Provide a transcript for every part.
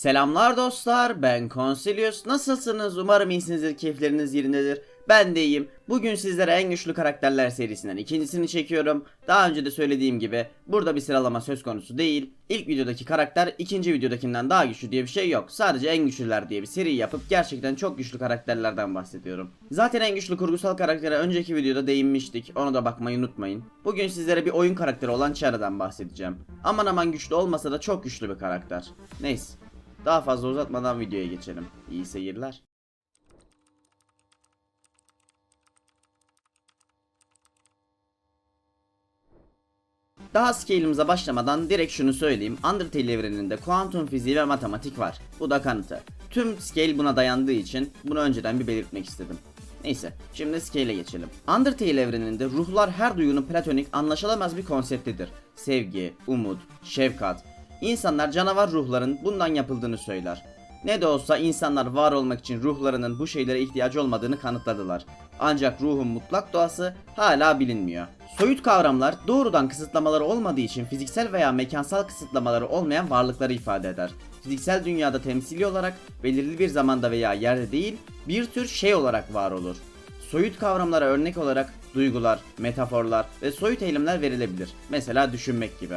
Selamlar dostlar, ben Consilius. Nasılsınız? Umarım iyisinizdir, keyifleriniz yerindedir. Ben de iyiyim. Bugün sizlere en güçlü karakterler serisinden ikincisini çekiyorum. Daha önce de söylediğim gibi burada bir sıralama söz konusu değil. İlk videodaki karakter ikinci videodakinden daha güçlü diye bir şey yok. Sadece en güçlüler diye bir seri yapıp gerçekten çok güçlü karakterlerden bahsediyorum. Zaten en güçlü kurgusal karaktere önceki videoda değinmiştik. Onu da bakmayı unutmayın. Bugün sizlere bir oyun karakteri olan Chara'dan bahsedeceğim. Aman aman güçlü olmasa da çok güçlü bir karakter. Neyse. Daha fazla uzatmadan videoya geçelim. İyi seyirler. Daha scale'imize başlamadan direkt şunu söyleyeyim. Undertale evreninde kuantum fiziği ve matematik var. Bu da kanıtı. Tüm scale buna dayandığı için bunu önceden bir belirtmek istedim. Neyse, şimdi scale'e geçelim. Undertale evreninde ruhlar her duygunun platonik anlaşılamaz bir konseptidir. Sevgi, umut, şefkat. İnsanlar canavar ruhların bundan yapıldığını söyler. Ne de olsa insanlar var olmak için ruhlarının bu şeylere ihtiyacı olmadığını kanıtladılar. Ancak ruhun mutlak doğası hala bilinmiyor. Soyut kavramlar doğrudan kısıtlamaları olmadığı için fiziksel veya mekansal kısıtlamaları olmayan varlıkları ifade eder. Fiziksel dünyada temsili olarak belirli bir zamanda veya yerde değil bir tür şey olarak var olur. Soyut kavramlara örnek olarak duygular, metaforlar ve soyut eylemler verilebilir. Mesela düşünmek gibi.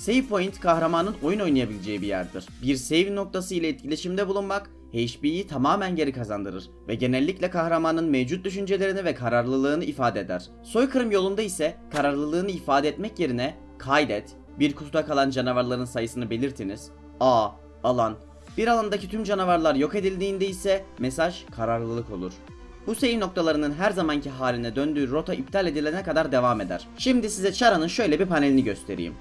Save point kahramanın oyun oynayabileceği bir yerdir. Bir save noktası ile etkileşimde bulunmak HP'yi tamamen geri kazandırır ve genellikle kahramanın mevcut düşüncelerini ve kararlılığını ifade eder. Soykırım yolunda ise kararlılığını ifade etmek yerine kaydet, bir kutuda kalan canavarların sayısını belirtiniz, A, alan, bir alandaki tüm canavarlar yok edildiğinde ise mesaj kararlılık olur. Bu save noktalarının her zamanki haline döndüğü rota iptal edilene kadar devam eder. Şimdi size Chara'nın şöyle bir panelini göstereyim.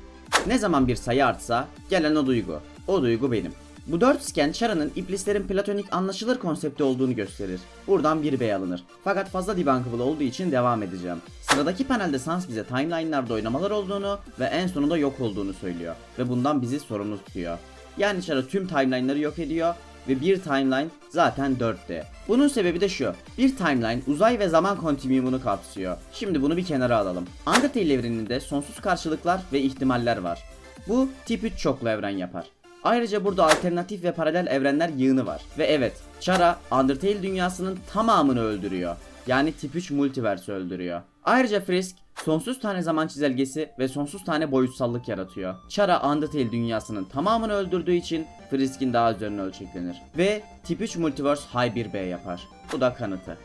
Ne zaman bir sayı artsa gelen o duygu. O duygu benim. Bu dört scan Chara'nın iblislerin platonik anlaşılır konsepti olduğunu gösterir. Buradan bir B alınır. Fakat fazla debunkable olduğu için devam edeceğim. Sıradaki panelde Sans bize timeline'larda oynamalar olduğunu ve en sonunda yok olduğunu söylüyor. Ve bundan bizi sorumlu tutuyor. Yani Chara tüm timeline'ları yok ediyor ve bir timeline zaten 4D. Bunun sebebi de şu. Bir timeline uzay ve zaman kontinüümünü kapsıyor. Şimdi bunu bir kenara alalım. Undertale evreninde sonsuz karşılıklar ve ihtimaller var. Bu tip 3 çoklu evren yapar. Ayrıca burada alternatif ve paralel evrenler yığını var. Ve evet, Chara Undertale dünyasının tamamını öldürüyor. Yani tip 3 multiverse öldürüyor. Ayrıca Frisk sonsuz tane zaman çizelgesi ve sonsuz tane boyutsallık yaratıyor. Chara Undertale dünyasının tamamını öldürdüğü için Frisk'in daha üzerine ölçeklenir. Ve tip 3 multiverse high 1B yapar. Bu da kanıtı.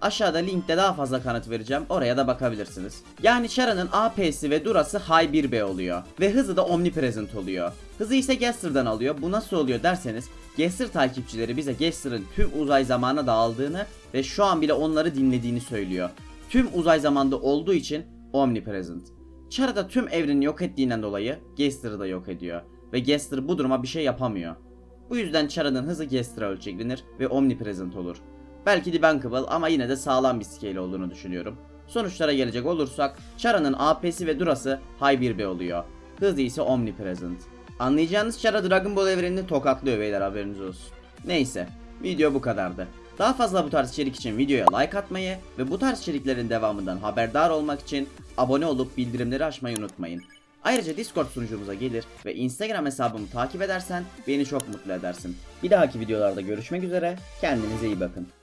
Aşağıda linkte daha fazla kanıt vereceğim. Oraya da bakabilirsiniz. Yani Chara'nın AP'si ve Dura'sı High 1B oluyor. Ve hızı da Omnipresent oluyor. Hızı ise Gaster'dan alıyor. Bu nasıl oluyor derseniz Gaster takipçileri bize Gaster'ın tüm uzay zamana dağıldığını ve şu an bile onları dinlediğini söylüyor. Tüm uzay zamanda olduğu için Omnipresent. Chara da tüm evreni yok ettiğinden dolayı Gaster'ı da yok ediyor. Ve Gaster bu duruma bir şey yapamıyor. Bu yüzden Chara'nın hızı Gaster'a ölçeklenir ve Omnipresent olur. Belki debunkable ama yine de sağlam bir scale olduğunu düşünüyorum. Sonuçlara gelecek olursak Chara'nın AP'si ve Dura'sı High 1B oluyor. Hızı ise Omnipresent. Anlayacağınız Chara Dragon Ball evrenini tokatlıyor beyler haberiniz olsun. Neyse video bu kadardı. Daha fazla bu tarz içerik için videoya like atmayı ve bu tarz içeriklerin devamından haberdar olmak için abone olup bildirimleri açmayı unutmayın. Ayrıca Discord sunucumuza gelir ve Instagram hesabımı takip edersen beni çok mutlu edersin. Bir dahaki videolarda görüşmek üzere, kendinize iyi bakın.